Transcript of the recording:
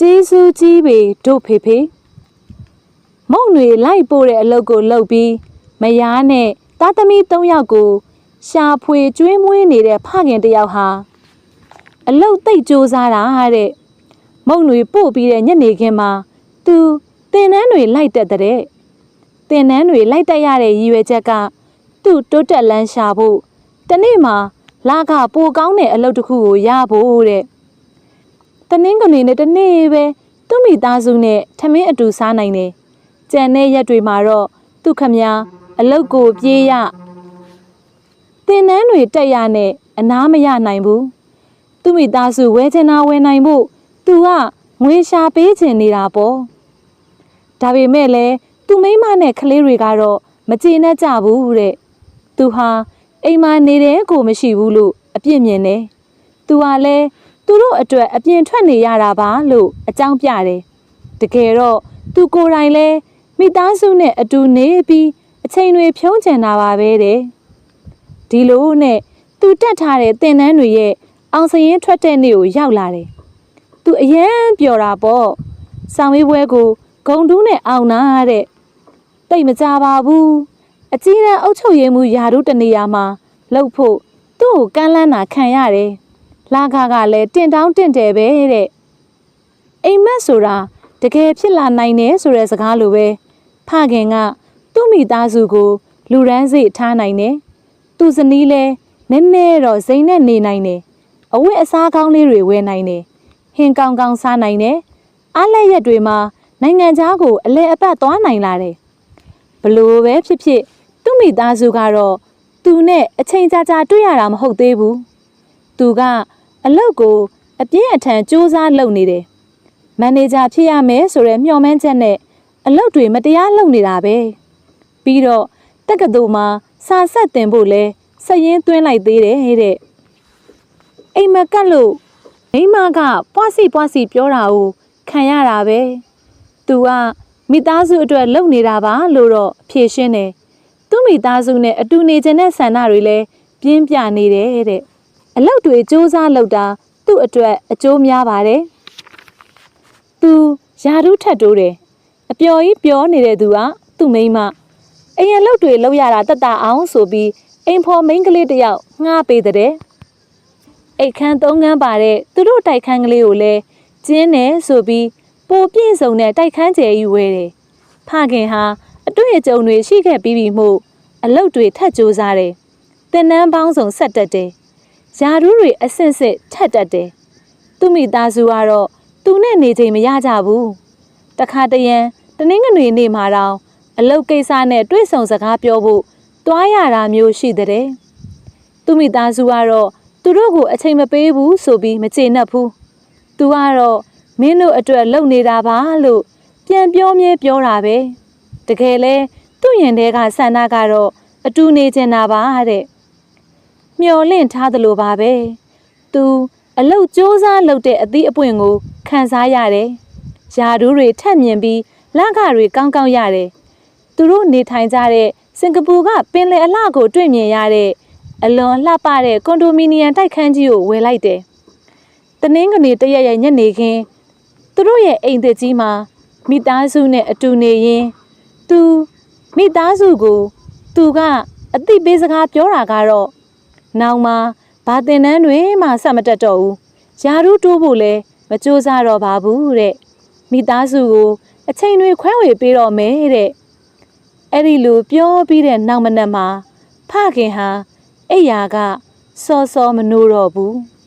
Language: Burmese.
ကျေးဇူးကြီးပေတို့ဖေဖေမုံတွေလိုက်ပို့တဲ့အလုပ်ကိုလုပ်ပြီးမယားနဲ့သားသမီး၃ယောက်ကို ရှာဖွေကျွေးမွေးနေတဲ့ဖခင်တစ်ယောက်ဟာအလုတ်သိပ်စူးစားတာတဲ့မုံတွေပို့ပြီးတဲ့ညနေခင်းမှာသူတင်နန်းတွေလိုက်တက်တဲ့တင်နန်းတွေလိုက်တက်ရတဲ့ရည်ရွယ်ချက်ကသူ့တိုးတက်လန်းရှာဖို့တနေ့မှာလာကပိုကောင်းတဲ့အလုပ်တစ်ခုကိုရဖို့တဲ့ တနင်္ဂနွေနဲ့တနေ့ပဲသူ့မိသားစုနဲ့ထမင်းအတူစားနိုင်တယ်။ကြံတဲ့ရက်တွေမှာတော့သူခမညာအလုတ်ကိုပြေးရတင်နန်းတွေတက်ရနဲ့အနားမရနိုင်ဘူး။သူ့မိသားစုဝဲချင်တာဝဲနိုင်ဖို့သူကငွေရှာပေးချင်နေတာပေါ့။ဒါပေမဲ့လည်းသူ့မိန်းမနဲ့ကလေးတွေကတော့မကျေနပ်ကြဘူးတဲ့။သူဟာအိမ်မှာနေတဲ့ကိုမရှိဘူးလို့အပြစ်မြင်တယ်။သူဟာလည်း သူတို့အတွက်အပြင်ထွက်နေရတာပါလို့အကြောင်းပြတယ်။တကယ်တော့သူကိုယ်တိုင်လည်းမိသားစုနဲ့အတူနေပြီးအချိန်တွေဖြုံးချင်တာပါပဲတဲ့။ဒီလိုနဲ့သူတက်ထားတဲ့သင်တန်းတွေရဲ့အောင်စရင်ထွက်တဲ့နေ့ကိုရောက်လာတယ်။သူအယမ်းပျော်တာပေါ့။ဆောင်းဝေးပွဲကိုဂုံတူးနဲ့အောင်နာတဲ့။တိတ်မကြပါဘူး။အကြီးတန်းအုပ်ချုပ်ရေးမှုယာတို့တနေရာမှာလှုပ်ဖို့သူ့ကိုကမ်းလှမ်းတာခံရတယ်။ လာခါကလည်းတင့်တောင်းတင့်တယ်ပဲတဲ့အိမ်မက်ဆိုတာတကယ်ဖြစ်လာနိုင်တယ်ဆိုတဲ့စကားလိုပဲဖခင်ကသူ့မိသားစုကို လူရန်စိတ်ထားနိုင်တယ်သူ့ဇနီးလည်းနည်းနည်းတော့စိမ့်နဲ့နေနိုင်တယ်အဝတ်အစားကောင်းလေးတွေဝယ်နိုင်တယ်ဟင်ကောင်းကောင်းစားနိုင်တယ်အားလက်ရက်တွေမှာနိုင်ငံခြားကိုအလဲအပတ်သွားနိုင်လာတယ်ဘလို့ပဲဖြစ်ဖြစ်သူ့မိသားစုကတော့သူနဲ့အချိန်ကြာကြာတွေ့ရတာမဟုတ်သေးဘူးသူက အလုပ်ကိုအပြင်းအထန်စူးစမ်းလုပ်နေတယ်။မန်နေဂျာဖြစ်ရမယ်ဆိုတဲ့မျှော်မှန်းချက်နဲ့အလုပ်တွေမတရားလုပ်နေတာပဲ။ပြီးတော့တက္ကသိုလ်မှာစာဆက်တင်ဖို့လဲစက်ရင်သွင်းလိုက်သေးတယ်တဲ့။အိမ်မကတ်လို့မိမကပွားစီပွားစီပြောတာကိုခံရတာပဲ။ तू ကမိသားစုအတွက်လုပ်နေတာပါလို့တော့ဖြေရှင်းတယ်။သူ့မိသားစုနဲ့အတူနေခြင်းတဲ့ဆန္ဒတွေလည်းပြင်းပြနေတယ်တဲ့။ အလုပ်တွေစူးစမ်းလုပ်တာသူ့အတွက်အကျိုးများပါတယ်။သူယာရုထက်တိုးတယ်။အပျော်ကြီးပြောနေတဲ့သူကသူ့မိန်းမအိမ်ရလုပ်တွေလုပ်ရတာတတ်တာအောင်ဆိုပြီးအိမ်ဖော်မိန်းကလေးတစ်ယောက်ငှားပေးတဲ့။အိတ်ခမ်းသုံးခန်းပါတဲ့သူတို့တိုက်ခန်းကလေးကိုလည်းကျင်းတယ်ဆိုပြီးပိုပြည့်စုံတဲ့တိုက်ခန်းကျယ်ကြီးဝဲတယ်။ဖခင်ဟာအတွေ့အကြုံတွေရှိခဲ့ပြီးပြီမို့အလုပ်တွေထက်ကြိုးစားတယ်။သင်တန်းပေါင်းစုံဆက်တက်တယ်။ ယာဒူးတွေအဆင့်ဆင့်ထက်တက်တယ်။သူ့မိသားစုကတော့သူနဲ့နေချိန်မရကြဘူး။တခါတရံတနင်္ဂနွေနေ့မှာတော့အလုတ်ကိစ္စနဲ့တွေ့ဆုံစကားပြောဖို့တွားရတာမျိုးရှိတဲ့။သူ့မိသားစုကတော့သူတို့ကိုအချိန်မပေးဘူးဆိုပြီးမကျေနပ်ဘူး။သူကတော့မင်းတို့အတွက်လုပ်နေတာပါလို့ပြန်ပြောမြဲပြောတာပဲ။တကယ်လဲသူ့ရင်ထဲကဆန္ဒကတော့အတူနေချင်တာပါတဲ့။ မျော်လင့်ထားသလိုပါပဲ။သူအလုတ်စ조사လုပ်တဲ့အသီးအပွင့်ကိုခံစားရတယ်။ယာဒူးတွေထက်မြင်ပြီးလန့်ခတွေကောင်းကောင်းရတယ်။သူတို့နေထိုင်ကြတဲ့စင်ကာပူကပင်လယ်အလှကိုတွေ့မြင်ရတဲ့အလွန်လှပတဲ့ကွန်ဒိုမီနီယံတိုက်ခန်းကြီးကိုဝယ်လိုက်တယ်။တနင်္ဂနွေတရက်ရက်ညနေခင်းသူတို့ရဲ့အိမ်သက်ကြီးမှာမိသားစုနဲ့အတူနေရင်သူမိသားစုကို သူကအတိပေးစကားပြောတာကတော့ နောက်မှာဘာတင်တန်းတွေမှဆက်မတက်တော့ဘူး။ယာရုတိုးဖို့လည်းမကြိုးစားတော့ပါဘူးတဲ့။မိသားစုကိုအချိန်တွေခွဲဝေပေးတော့မယ်တဲ့။အဲ့ဒီလိုပြောပြီးတဲ့နောက်မနက်မှာဖခင်ဟာအိယာကစောစောမနိုးတော့ဘူး။